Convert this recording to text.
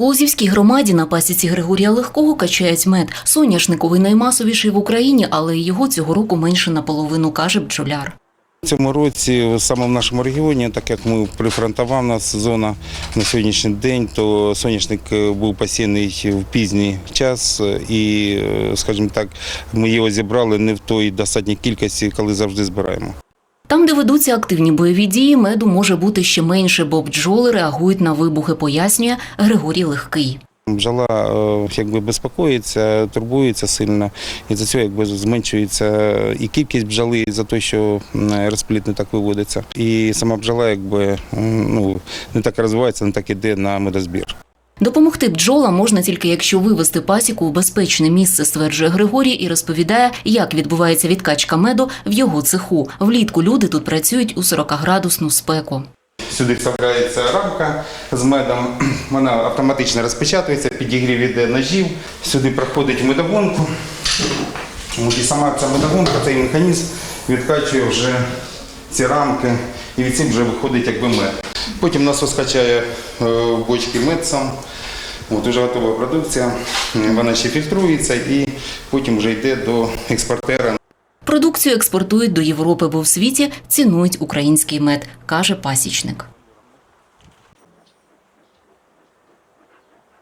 У Озівській громаді на пасіці Григорія Легкого качають мед. Соняшниковий наймасовіший в Україні, але його цього року менше наполовину, каже бджоляр. В цьому році саме в нашому регіоні, так як ми прифронтова нас зона на сьогоднішній день, то соняшник е, був посіяний в пізній час, і, е, скажімо так, ми його зібрали не в той достатній кількості, коли завжди збираємо. Там, де ведуться активні бойові дії, меду може бути ще менше, бо бджоли реагують на вибухи, пояснює Григорій Легкий. Бджола е, якби безпокоїться, турбується сильно, і за цього якби зменшується і кількість бджоли за те, що м, розплід не так виводиться. І сама бджола якби ну, не так розвивається, не так іде на медозбір. Допомогти бджолам можна тільки якщо вивести пасіку в безпечне місце, стверджує Григорій і розповідає, як відбувається відкачка меду в його цеху. Влітку люди тут працюють у 40-градусну спеку. Сюди вставляється рамка з медом, вона автоматично розпечатується, підігрів іде ножів, сюди проходить медогонку. І сама ця медогонка, цей механізм відкачує вже ці рамки і від цих вже виходить якби мед. Потім нас розкачає е, в бочки мед сам. От вже готова продукція, вона ще фільтрується і потім вже йде до експортера Продукцію експортують до Європи, бо в світі цінують український мед, каже пасічник.